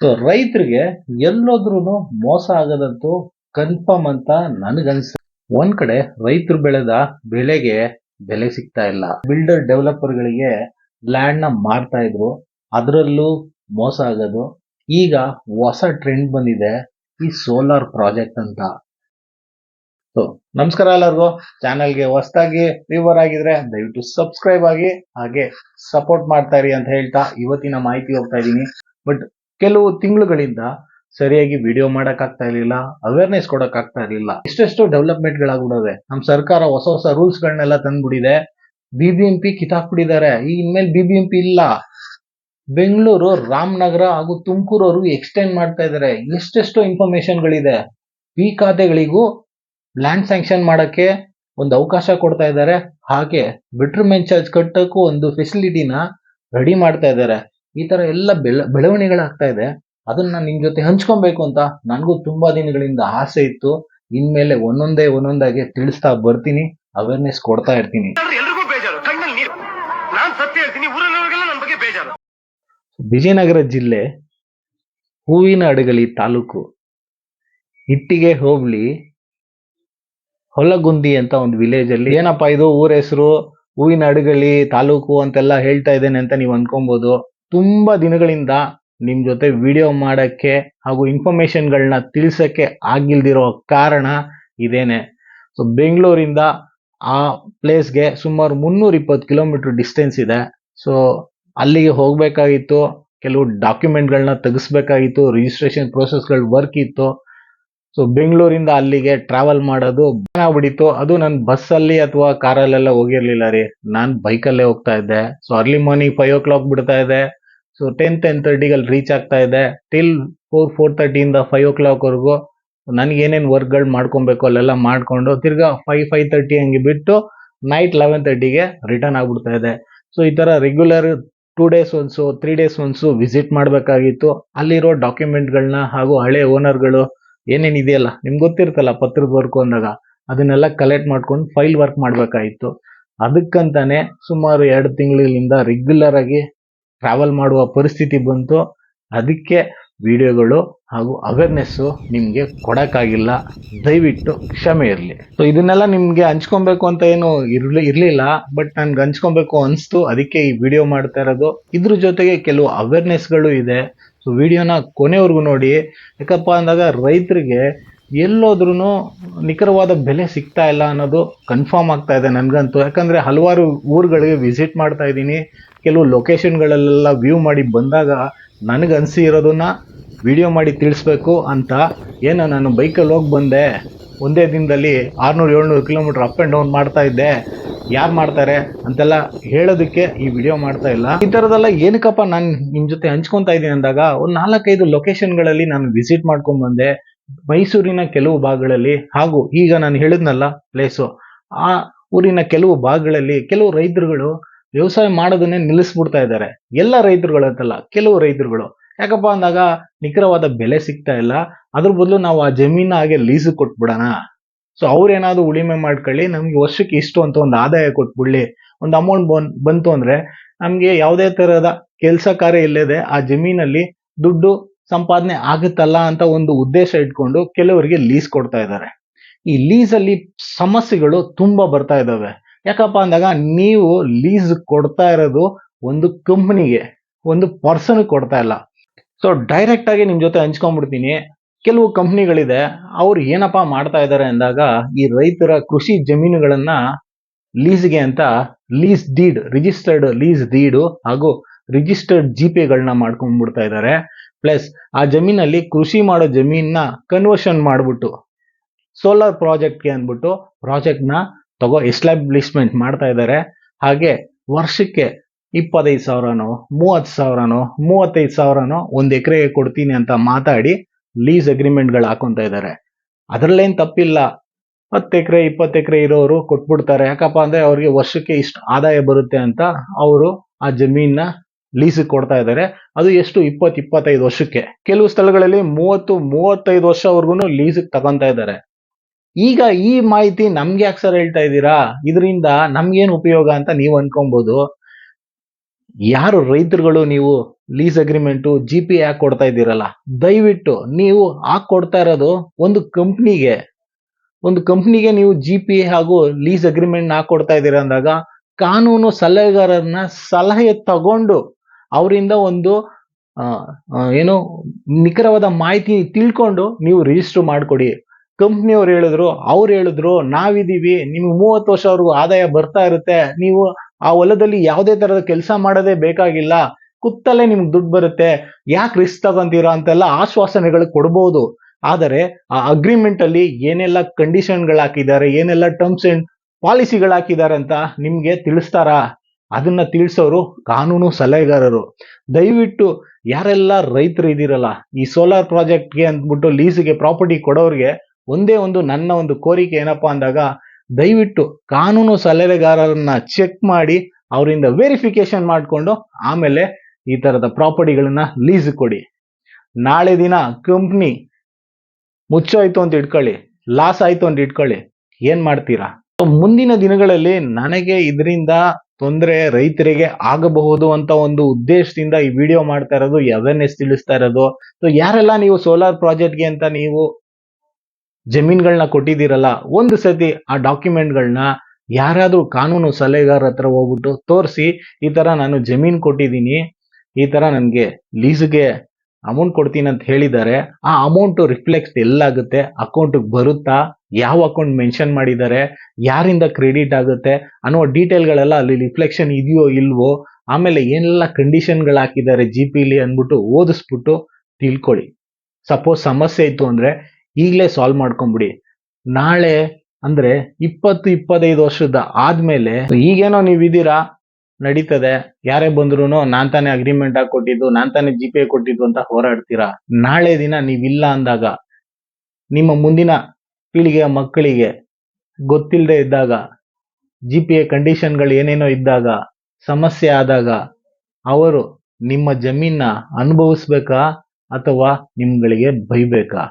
So ರೈತರಿಗೆ ಎಲ್ಲೋದ್ರೂ ಮೋಸ ಆಗದಂತೂ confirm ಅಂತ ನನಗನ್ಸ ಒಂದ್ ಕಡೆ ರೈತರು ಬೆಳೆದ ಬೆಳೆಗೆ ಬೆಲೆ ಸಿಗ್ತಾ ಇಲ್ಲ. ಬಿಲ್ಡರ್ ಡೆವಲಪರ್ ಗಳಿಗೆ ಲ್ಯಾಂಡ್ನ ಮಾರ್ತಾ ಇದ್ರು. ಅದರಲ್ಲೂ ಮೋಸ ಆಗೋದು. ಈಗ ಹೊಸ ಟ್ರೆಂಡ್ ಬಂದಿದೆ. ಈ ಸೋಲಾರ್ ಪ್ರಾಜೆಕ್ಟ್ ಅಂತ. ಸೊ ನಮಸ್ಕಾರ ಎಲ್ಲರಿಗೂ. ಚಾನೆಲ್ಗೆ ಹೊಸದಾಗಿ ವ್ಯೂವರ್ ಆಗಿದ್ರೆ ದಯವಿಟ್ಟು ಸಬ್ಸ್ಕ್ರೈಬ್ ಆಗಿ ಹಾಗೆ ಸಪೋರ್ಟ್ ಮಾಡ್ತಾ ಇರಿ ಅಂತ ಹೇಳ್ತಾ ಇವತ್ತಿನ ಮಾಹಿತಿ ಹೋಗ್ತಾ ಇದ್ದೀನಿ. ಬಟ್ ಕೆಲವು ತಿಂಗಳುಗಳಿಂದ ಸರಿಯಾಗಿ ವಿಡಿಯೋ ಮಾಡಕ್ ಆಗ್ತಾ ಇರ್ಲಿಲ್ಲ ಅವೇರ್ನೆಸ್ ಕೊಡಕ್ ಆಗ್ತಾ ಇರ್ಲಿಲ್ಲ. ಇಷ್ಟೆಷ್ಟು ಡೆವಲಪ್ಮೆಂಟ್ ಗಳಾಗ್ಬಿಡವೆ ನಮ್ ಸರ್ಕಾರ ಹೊಸ ಹೊಸ ರೂಲ್ಸ್ ಗಳನ್ನೆಲ್ಲ ತಂದ್ಬಿಟ್ಟಿದೆ. ಬಿ ಬಿ ಎಂ ಪಿ ಕಿತ್ತಾಕ್ಬಿಟ್ಟಿದ್ದಾರೆ ಈ ಇನ್ಮೇಲೆ ಬಿ ಬಿ ಎಂ ಪಿ ಇಲ್ಲ. ಬೆಂಗಳೂರು, ರಾಮನಗರ ಹಾಗೂ ತುಮಕೂರು ಅವರು ಎಕ್ಸ್ಟೆಂಡ್ ಮಾಡ್ತಾ ಇದ್ದಾರೆ. ಎಷ್ಟೆಷ್ಟು ಇನ್ಫಾರ್ಮೇಶನ್ ಗಳಿದೆ ಈ ಖಾತೆಗಳಿಗೂ ಲ್ಯಾಂಡ್ ಸ್ಯಾಂಕ್ಷನ್ ಮಾಡಕ್ಕೆ ಒಂದು ಅವಕಾಶ ಕೊಡ್ತಾ ಇದ್ದಾರೆ. ಹಾಗೆ ಬಿಟ್ರಮೆಂಟ್ ಚಾರ್ಜ್ ಕಟ್ಟಕ್ಕೂ ಒಂದು ಫೆಸಿಲಿಟಿನ ರೆಡಿ ಮಾಡ್ತಾ ಇದ್ದಾರೆ. ಈ ತರ ಎಲ್ಲ ಬೆಳ ಬೆಳವಣಿಗೆಗಳಾಗ್ತಾ ಇದೆ. ಅದನ್ನ ನಿಮ್ಮ ಜೊತೆ ಹಂಚ್ಕೊಬೇಕು ಅಂತ ನನಗೂ ತುಂಬಾ ದಿನಗಳಿಂದ ಆಸೆ ಇತ್ತು. ಇನ್ಮೇಲೆ ಒಂದೊಂದೇ ಒಂದೊಂದಾಗಿ ತಿಳಿಸ್ತಾ ಬರ್ತೀನಿ. ಅವೇರ್ನೆಸ್ ಕೊಡ್ತಾ ಇರ್ತೀನಿ. ವಿಜಯನಗರ ಜಿಲ್ಲೆ ಹೂವಿನ ಅಡಗಲಿ ತಾಲೂಕು. ಇಟ್ಟಿಗೆ ಹೋಬ್ಳಿ ಹೊಲಗುಂದಿ ಅಂತ ಒಂದು ವಿಲೇಜ್ ಅಲ್ಲಿ. ಏನಪ್ಪಾ ಇದು ಊರ ಹೆಸರು? ಹೂವಿನ ಅಡಗಲಿ ತಾಲೂಕು ಅಂತೆಲ್ಲ ಹೇಳ್ತಾ ಇದ್ದೇನೆ ಅಂತ ನೀವು ಅನ್ಕೊಬಹುದು ತುಂಬಾ ದಿನಗಳಿಂದ ನಿಮ್ಮ ಜೊತೆ ವಿಡಿಯೋ ಮಾಡಕ್ಕೆ ಹಾಗೂ ಇನ್ಫಾರ್ಮೇಷನ್ಗಳನ್ನ ತಿಳಿಸೋಕ್ಕೆ ಆಗಿಲ್ದಿರೋ ಕಾರಣ ಇದೇನೆ. ಸೊ ಬೆಂಗಳೂರಿಂದ ಆ ಪ್ಲೇಸ್ಗೆ ಸುಮಾರು ಮುನ್ನೂರ ಇಪ್ಪತ್ತು ಕಿಲೋಮೀಟರ್ ಡಿಸ್ಟೆನ್ಸ್ ಇದೆ. ಸೊ ಅಲ್ಲಿಗೆ ಹೋಗಬೇಕಾಗಿತ್ತು, ಕೆಲವು ಡಾಕ್ಯುಮೆಂಟ್ಗಳನ್ನ ತೆಗೆಸ್ಬೇಕಾಗಿತ್ತು ರಿಜಿಸ್ಟ್ರೇಷನ್ ಪ್ರೋಸೆಸ್ಗಳು ವರ್ಕ್ ಇತ್ತು. ಸೊ ಬೆಂಗಳೂರಿಂದ ಅಲ್ಲಿಗೆ ಟ್ರಾವೆಲ್ ಮಾಡೋದು ಆಗ್ಬಿಟ್ಟಿತ್ತು ಅದು ನಾನು ಬಸ್ಸಲ್ಲಿ ಅಥವಾ ಕಾರಲ್ಲೆಲ್ಲ ಹೋಗಿರ್ಲಿಲ್ಲ ರೀ. ನಾನು ಬೈಕಲ್ಲೇ ಹೋಗ್ತಾ ಇದ್ದೆ. So early morning five o'clock ಬಿಡ್ತಾ ಇದೆ ಸೊ ಟೆನ್ ಟೆನ್ ತರ್ಟಿಗೆ ಅಲ್ಲಿ ರೀಚ್ ಆಗ್ತಾ ಇದೆ ಟಿಲ್ ಫೋರ್ ಫೋರ್ ತರ್ಟಿಯಿಂದ ಫೈವ್ ಓ ಕ್ಲಾಕ್ ವರೆಗೂ ನನಗೆ ಏನೇನು ವರ್ಕ್ಗಳು ಮಾಡ್ಕೊಬೇಕು ಅಲ್ಲೆಲ್ಲ ಮಾಡ್ಕೊಂಡು ತಿರ್ಗಾ ಫೈವ್ ಫೈವ್ ತರ್ಟಿ ಹಂಗೆ ಬಿಟ್ಟು ನೈಟ್ ಲೆವೆನ್ ತರ್ಟಿಗೆ ರಿಟರ್ನ್ ಆಗ್ಬಿಡ್ತಾ ಇದೆ ಸೊ ಈ ತರ regular two days once three days once visit ಮಾಡಬೇಕಾಗಿತ್ತು. ಅಲ್ಲಿರೋ ಡಾಕ್ಯುಮೆಂಟ್ಗಳನ್ನ ಹಾಗೂ ಹಳೆ ಓನರ್ಗಳು ಏನೇನ್ ಇದೆಯಲ್ಲ? ನಿಮ್ಗೆ ಗೊತ್ತಿರ್ತಲ್ಲ, ಪತ್ರದ ವರ್ಕ್ ಅಂದಾಗ ಅದನ್ನೆಲ್ಲ ಕಲೆಕ್ಟ್ ಮಾಡ್ಕೊಂಡು ಫೈಲ್ ವರ್ಕ್ ಮಾಡಬೇಕಾಗಿತ್ತು ಅದಕ್ಕಂತಾನೆ ಸುಮಾರು ಎರಡು ತಿಂಗಳಿಂದ ರೆಗ್ಯುಲರ್ ಆಗಿ ಟ್ರಾವೆಲ್ ಮಾಡುವ ಪರಿಸ್ಥಿತಿ ಬಂತು. ಅದಕ್ಕೆ ವಿಡಿಯೋಗಳು ಹಾಗೂ ಅವೇರ್ನೆಸ್ ನಿಮಗೆ ಕೊಡೋಕ್ಕಾಗಿಲ್ಲ. ದಯವಿಟ್ಟು ಕ್ಷಮೆ ಇರಲಿ. ಸೊ ಇದನ್ನೆಲ್ಲ ನಿಮಗೆ ಹಂಚ್ಕೊಬೇಕು ಅಂತ ಏನು ಇರಲಿ, ಇರಲಿಲ್ಲ ಬಟ್ ನನ್ಗೆ ಹಂಚ್ಕೊಬೇಕು ಅನ್ಸ್ತು. ಅದಕ್ಕೆ ಈ ವಿಡಿಯೋ ಮಾಡ್ತಾ ಇರೋದು. ಇದ್ರ ಜೊತೆಗೆ ಕೆಲವು ಅವೇರ್ನೆಸ್ಗಳು ಇದೆ. ಸೊ ವಿಡಿಯೋನ ಕೊನೆವರೆಗೂ ನೋಡಿ. ಯಾಕಪ್ಪ ಅಂದಾಗ ರೈತರಿಗೆ ಎಲ್ಲೋದ್ರೂ ನಿಖರವಾದ ಬೆಲೆ ಸಿಗ್ತಾ ಇಲ್ಲ ಅನ್ನೋದು ಕನ್ಫರ್ಮ್ ಆಗ್ತಾ ಇದೆ ನನಗಂತೂ. ಯಾಕಂದ್ರೆ ಹಲವಾರು ಊರುಗಳಿಗೆ ವಿಸಿಟ್ ಮಾಡ್ತಾ ಇದ್ದೀನಿ. ಕೆಲವು ಲೊಕೇಶನ್ಗಳಲ್ಲೆಲ್ಲ ವ್ಯೂ ಮಾಡಿ ಬಂದಾಗ ನನಗೆ ಅನಿಸಿರೋದನ್ನ ವಿಡಿಯೋ ಮಾಡಿ ತಿಳಿಸ್ಬೇಕು ಅಂತ ಏನೋ ನಾನು ಬೈಕಲ್ಲಿ ಹೋಗಿ ಬಂದೆ. ಒಂದೇ ದಿನದಲ್ಲಿ ಆರ್ನೂರು, ಏಳ್ನೂರು ಕಿಲೋಮೀಟ್ರ್ ಅಪ್ ಆ್ಯಂಡ್ ಡೌನ್ ಮಾಡ್ತಾ ಇದ್ದೆ. ಯಾರು ಮಾಡ್ತಾರೆ ಅಂತೆಲ್ಲ ಹೇಳೋದಕ್ಕೆ ಈ ವಿಡಿಯೋ ಮಾಡ್ತಾ ಇಲ್ಲ. ಈ ಥರದೆಲ್ಲ ಏನಕ್ಕಪ್ಪ ನಾನು ನಿಮ್ಮ ಜೊತೆ ಹಂಚ್ಕೊತಾ ಇದ್ದೀನಿ ಅಂದಾಗ ಒಂದು ನಾಲ್ಕೈದು ಲೊಕೇಶನ್ಗಳಲ್ಲಿ ನಾನು ವಿಸಿಟ್ ಮಾಡ್ಕೊಂಡು ಬಂದೆ. ಮೈಸೂರಿನ ಕೆಲವು ಭಾಗಗಳಲ್ಲಿ ಹಾಗೂ ಈಗ ನಾನು ಹೇಳಿದ್ನಲ್ಲ ಪ್ಲೇಸು ಆ ಊರಿನ ಕೆಲವು ಭಾಗಗಳಲ್ಲಿ ಕೆಲವು ರೈತರುಗಳು ವ್ಯವಸಾಯ ಮಾಡೋದನ್ನೇ ನಿಲ್ಲಿಸ್ಬಿಡ್ತಾ ಇದ್ದಾರೆ. ಎಲ್ಲ ರೈತರುಗಳು ಅಂತಲ್ಲ, ಕೆಲವು ರೈತರುಗಳು. ಯಾಕಪ್ಪ ಅಂದಾಗ ನಿಖರವಾದ ಬೆಲೆ ಸಿಗ್ತಾ ಇಲ್ಲ. ಅದ್ರ ಬದಲು ನಾವು ಆ ಜಮೀನ ಹಾಗೆ ಲೀಸ್ ಕೊಟ್ಬಿಡೋಣ. ಸೊ ಅವ್ರೇನಾದ್ರು ಉಳಿಮೆ ಮಾಡ್ಕೊಳ್ಳಿ, ನಮ್ಗೆ ವರ್ಷಕ್ಕೆ ಇಷ್ಟು ಅಂತ ಒಂದು ಆದಾಯ ಕೊಟ್ಬಿಡ್ಲಿ. ಒಂದು ಅಮೌಂಟ್ ಬನ್, ಬಂತು ಅಂದ್ರೆ ನಮ್ಗೆ ಯಾವುದೇ ತರಹದ ಕೆಲಸ ಕಾರ್ಯ ಇಲ್ಲದೆ ಆ ಜಮೀನಲ್ಲಿ ದುಡ್ಡು ಸಂಪಾದನೆ ಆಗುತ್ತಲ್ಲ ಅಂತ ಒಂದು ಉದ್ದೇಶ ಇಟ್ಕೊಂಡು ಕೆಲವರಿಗೆ ಲೀಸ್ ಕೊಡ್ತಾ ಇದ್ದಾರೆ. ಈ ಲೀಸ್ ಅಲ್ಲಿ ಸಮಸ್ಯೆಗಳು ತುಂಬಾ ಬರ್ತಾ ಇದಾವೆ ಯಾಕಪ್ಪ ಅಂದಾಗ ನೀವು ಲೀಸ್ ಕೊಡ್ತಾ ಇರೋದು ಒಂದು ಕಂಪ್ನಿಗೆ ಒಂದು ಪರ್ಸನ್ ಕೊಡ್ತಾ ಇಲ್ಲ. ಸೊ ಡೈರೆಕ್ಟ್ ಆಗಿ ನಿಮ್ ಜೊತೆ ಹಂಚ್ಕೊಂಡ್ಬಿಡ್ತೀನಿ. ಕೆಲವು ಕಂಪ್ನಿಗಳಿದೆ ಅವ್ರು ಏನಪ್ಪ ಮಾಡ್ತಾ ಇದ್ದಾರೆ ಅಂದಾಗ ಈ ರೈತರ ಕೃಷಿ ಜಮೀನುಗಳನ್ನ ಲೀಸ್ಗೆ ಅಂತ lease deed registered lease deed ಹಾಗೂ ರಿಜಿಸ್ಟರ್ಡ್ ಜಿ ಗಳನ್ನ ಮಾಡ್ಕೊಂಡ್ಬಿಡ್ತಾ ಇದ್ದಾರೆ ಪ್ಲಸ್ ಆ ಜಮೀನಲ್ಲಿ ಕೃಷಿ ಮಾಡೋ ಜಮೀನ್ನ ಕನ್ವರ್ಷನ್ ಮಾಡ್ಬಿಟ್ಟು ಸೋಲಾರ್ ಪ್ರಾಜೆಕ್ಟ್ಗೆ ಅಂದ್ಬಿಟ್ಟು ಪ್ರಾಜೆಕ್ಟ್ನ ತಗೋ ಎಸ್ಟಾಬ್ಲಿಷ್ಮೆಂಟ್ ಮಾಡ್ತಾ ಇದ್ದಾರೆ ಹಾಗೆ ವರ್ಷಕ್ಕೆ ಇಪ್ಪತ್ತೈದು ಸಾವಿರನೋ, ಮೂವತ್ತು ಸಾವಿರನೋ, ಮೂವತ್ತೈದು ಸಾವಿರನೋ ಒಂದು ಎಕರೆಗೆ ಕೊಡ್ತೀನಿ ಅಂತ ಮಾತಾಡಿ ಲೀಸ್ ಅಗ್ರಿಮೆಂಟ್ಗಳು ಹಾಕೊತ ಇದ್ದಾರೆ ಅದರಲ್ಲೇನು ತಪ್ಪಿಲ್ಲ. ಹತ್ತು ಎಕರೆ, ಇಪ್ಪತ್ತು ಎಕರೆ ಇರೋರು ಕೊಟ್ಬಿಡ್ತಾರೆ. ಯಾಕಪ್ಪ ಅಂದರೆ ಅವ್ರಿಗೆ ವರ್ಷಕ್ಕೆ ಇಷ್ಟು ಆದಾಯ ಬರುತ್ತೆ ಅಂತ ಅವರು ಆ ಜಮೀನ ಲೀಸಿಗೆ ಕೊಡ್ತಾ ಇದ್ದಾರೆ ಅದು ಎಷ್ಟು? ಇಪ್ಪತ್ತು, ಇಪ್ಪತ್ತೈದು ವರ್ಷಕ್ಕೆ. ಕೆಲವು ಸ್ಥಳಗಳಲ್ಲಿ ಮೂವತ್ತು, ಮೂವತ್ತೈದು ವರ್ಷವರೆಗೂ ಲೀಸಿಗೆ ತಗೊತಾ ಇದ್ದಾರೆ ಈಗ ಈ ಮಾಹಿತಿ ನಮ್ಗೆ ಯಾಕೆ ಸರ್ ಹೇಳ್ತಾ ಇದ್ದೀರಾ? ಇದರಿಂದ ನಮ್ಗೇನು ಉಪಯೋಗ ಅಂತ ನೀವು ಅನ್ಕೊಬಹುದು ಯಾರು ರೈತರುಗಳು ನೀವು ಲೀಸ್ ಅಗ್ರಿಮೆಂಟು ಜಿ ಪಿ ಯಾಕೆ ಕೊಡ್ತಾ ಇದ್ದೀರಲ್ಲ? ದಯವಿಟ್ಟು ನೀವು ಹಾಕಿ ಕೊಡ್ತಾ ಇರೋದು ಒಂದು ಕಂಪ್ನಿಗೆ ಒಂದು ಕಂಪ್ನಿಗೆ ನೀವು ಜಿ ಪಿ ಹಾಗೂ ಲೀಸ್ ಅಗ್ರಿಮೆಂಟ್ ಕೊಡ್ತಾ ಇದ್ದೀರಾ ಅಂದಾಗ ಕಾನೂನು ಸಲಹೆಗಾರರನ್ನ ಸಲಹೆ ತಗೊಂಡು ಅವರಿಂದ ಒಂದು ಏನು ನಿಖರವಾದ ಮಾಹಿತಿ ತಿಳ್ಕೊಂಡು ನೀವು ರಿಜಿಸ್ಟರ್ ಮಾಡ್ಕೊಡಿ. ಕಂಪ್ನಿಯವ್ರು ಹೇಳಿದ್ರು, ಅವ್ರು ಹೇಳಿದ್ರು, ನಾವಿದ್ದೀವಿ, ನಿಮ್ಗೆ ಮೂವತ್ತು ವರ್ಷವರೆಗೂ ಆದಾಯ ಬರ್ತಾ ಇರುತ್ತೆ, ನೀವು ಆ ಹೊಲದಲ್ಲಿ ಯಾವುದೇ ಥರದ ಕೆಲಸ ಮಾಡೋದೇ ಬೇಕಾಗಿಲ್ಲ ಕುತ್ತಲೇ ನಿಮ್ಗೆ ದುಡ್ಡು ಬರುತ್ತೆ, ಯಾಕೆ ರಿಸ್ಕ್ ತಗೊಂತೀರಾ ಅಂತೆಲ್ಲ ಆಶ್ವಾಸನೆಗಳು ಕೊಡ್ಬೋದು. ಆದರೆ ಆ ಅಗ್ರಿಮೆಂಟ್ ಅಲ್ಲಿ ಏನೆಲ್ಲ ಕಂಡೀಷನ್ಗಳು ಹಾಕಿದ್ದಾರೆ, ಏನೆಲ್ಲ ಟರ್ಮ್ಸ್ ಅಂಡ್ ಪಾಲಿಸಿಗಳು ಹಾಕಿದ್ದಾರೆ ಅಂತ ನಿಮ್ಗೆ ತಿಳಿಸ್ತಾರ? ಅದನ್ನ ತಿಳಿಸೋರು ಕಾನೂನು ಸಲಹೆಗಾರರು. ದಯವಿಟ್ಟು ಯಾರೆಲ್ಲ ರೈತರು ಇದ್ದೀರಲ್ಲ, ಈ ಸೋಲಾರ್ ಪ್ರಾಜೆಕ್ಟ್ಗೆ ಅಂದ್ಬಿಟ್ಟು ಲೀಸ್ಗೆ ಪ್ರಾಪರ್ಟಿ ಕೊಡೋರಿಗೆ ಒಂದೇ ಒಂದು ನನ್ನ ಒಂದು ಕೋರಿಕೆ ಏನಪ್ಪಾ ಅಂದಾಗ ದಯವಿಟ್ಟು ಕಾನೂನು ಸಲಹೆಗಾರರನ್ನ ಚೆಕ್ ಮಾಡಿ ಅವರಿಂದ ವೆರಿಫಿಕೇಶನ್ ಮಾಡಿಕೊಂಡು ಆಮೇಲೆ ಈ ತರದ ಪ್ರಾಪರ್ಟಿಗಳನ್ನ ಲೀಸ್ ಕೊಡಿ. ನಾಳೆ ದಿನ ಕಂಪ್ನಿ ಮುಚ್ಚೋಯ್ತು ಅಂತ ಇಟ್ಕೊಳ್ಳಿ ಲಾಸ್ ಆಯ್ತು ಅಂತ ಇಟ್ಕೊಳ್ಳಿ, ಏನ್ ಮಾಡ್ತೀರಾ? ಮುಂದಿನ ದಿನಗಳಲ್ಲಿ ನನಗೆ ಇದರಿಂದ ತೊಂದರೆ ರೈತರಿಗೆ ಆಗಬಹುದು ಅಂತ ಒಂದು ಉದ್ದೇಶದಿಂದ ಈ ವಿಡಿಯೋ ಮಾಡ್ತಾ ಇರೋದು ಅವೇರ್ನೆಸ್ ತಿಳಿಸ್ತಾ ಇರೋದು. ಯಾರೆಲ್ಲ ನೀವು ಸೋಲಾರ್ ಪ್ರಾಜೆಕ್ಟ್ಗೆ ಅಂತ ನೀವು ಜಮೀನ್ಗಳನ್ನ ಕೊಟ್ಟಿದ್ದೀರಲ್ಲ, ಒಂದು ಸತಿ ಆ ಡಾಕ್ಯುಮೆಂಟ್ಗಳನ್ನ ಯಾರಾದರೂ ಕಾನೂನು ಸಲಹೆಗಾರ ಹತ್ರ ಹೋಗ್ಬಿಟ್ಟು ತೋರಿಸಿ, ಈ ಥರ ನಾನು ಜಮೀನ್ ಕೊಟ್ಟಿದ್ದೀನಿ, ಈ ಥರ ನನಗೆ ಲೀಸ್ಗೆ ಅಮೌಂಟ್ ಕೊಡ್ತೀನಿ ಅಂತ ಹೇಳಿದ್ದಾರೆ, ಆ ಅಮೌಂಟು ರಿಫ್ಲೆಕ್ಸ್ ಎಲ್ಲಾಗುತ್ತೆ ಅಕೌಂಟಿಗೆ ಬರುತ್ತಾ, ಯಾವ ಅಕೌಂಟ್ ಮೆನ್ಷನ್ ಮಾಡಿದ್ದಾರೆ, ಯಾರಿಂದ ಕ್ರೆಡಿಟ್ ಆಗುತ್ತೆ ಅನ್ನೋ ಡೀಟೇಲ್ಗಳೆಲ್ಲ ಅಲ್ಲಿ ರಿಫ್ಲೆಕ್ಷನ್ ಇದೆಯೋ ಇಲ್ವೋ, ಆಮೇಲೆ ಏನೆಲ್ಲ ಕಂಡೀಷನ್ಗಳು ಹಾಕಿದ್ದಾರೆ ಜಿ ಪಿಲಿ ಅಂದ್ಬಿಟ್ಟು ಓದಿಸ್ಬಿಟ್ಟು ತಿಳ್ಕೊಳ್ಳಿ. ಸಪೋಸ್ ಸಮಸ್ಯೆ ಇತ್ತು ಅಂದ್ರೆ ಈಗಲೇ ಸಾಲ್ವ್ ಮಾಡ್ಕೊಂಬಿಡಿ. ನಾಳೆ ಅಂದ್ರೆ ಇಪ್ಪತ್ತು ಇಪ್ಪತ್ತೈದು ವರ್ಷದ ಆದ್ಮೇಲೆ ಈಗೇನೋ ನೀವಿದ್ದೀರಾ ನಡೀತದೆ. ಯಾರೇ ಬಂದ್ರು ನಾನ್ ತಾನೇ ಅಗ್ರಿಮೆಂಟ್ ಹಾಕೊಟ್ಟಿದ್ದು ಕೊಟ್ಟಿದ್ದು, ನಾನ್ ತಾನೇ ಜಿ ಪಿ ಕೊಟ್ಟಿದ್ದು ಅಂತ ಹೋರಾಡ್ತೀರಾ? ನಾಳೆ ದಿನ ನೀವಿಲ್ಲ ಅಂದಾಗ, ನಿಮ್ಮ ಮುಂದಿನ ಪೀಳಿಗೆಯ ಮಕ್ಕಳಿಗೆ ಗೊತ್ತಿಲ್ಲದೆ ಇದ್ದಾಗ ಜಿ ಪಿ ಎ ಕಂಡೀಷನ್ಗಳು ಏನೇನೋ ಇದ್ದಾಗ, ಸಮಸ್ಯೆ ಆದಾಗ ಅವರು ನಿಮ್ಮ ಜಮೀನ ಅನುಭವಿಸ್ಬೇಕಾ ಅಥವಾ ನಿಮ್ಗಳಿಗೆ ಬೈಬೇಕಾ?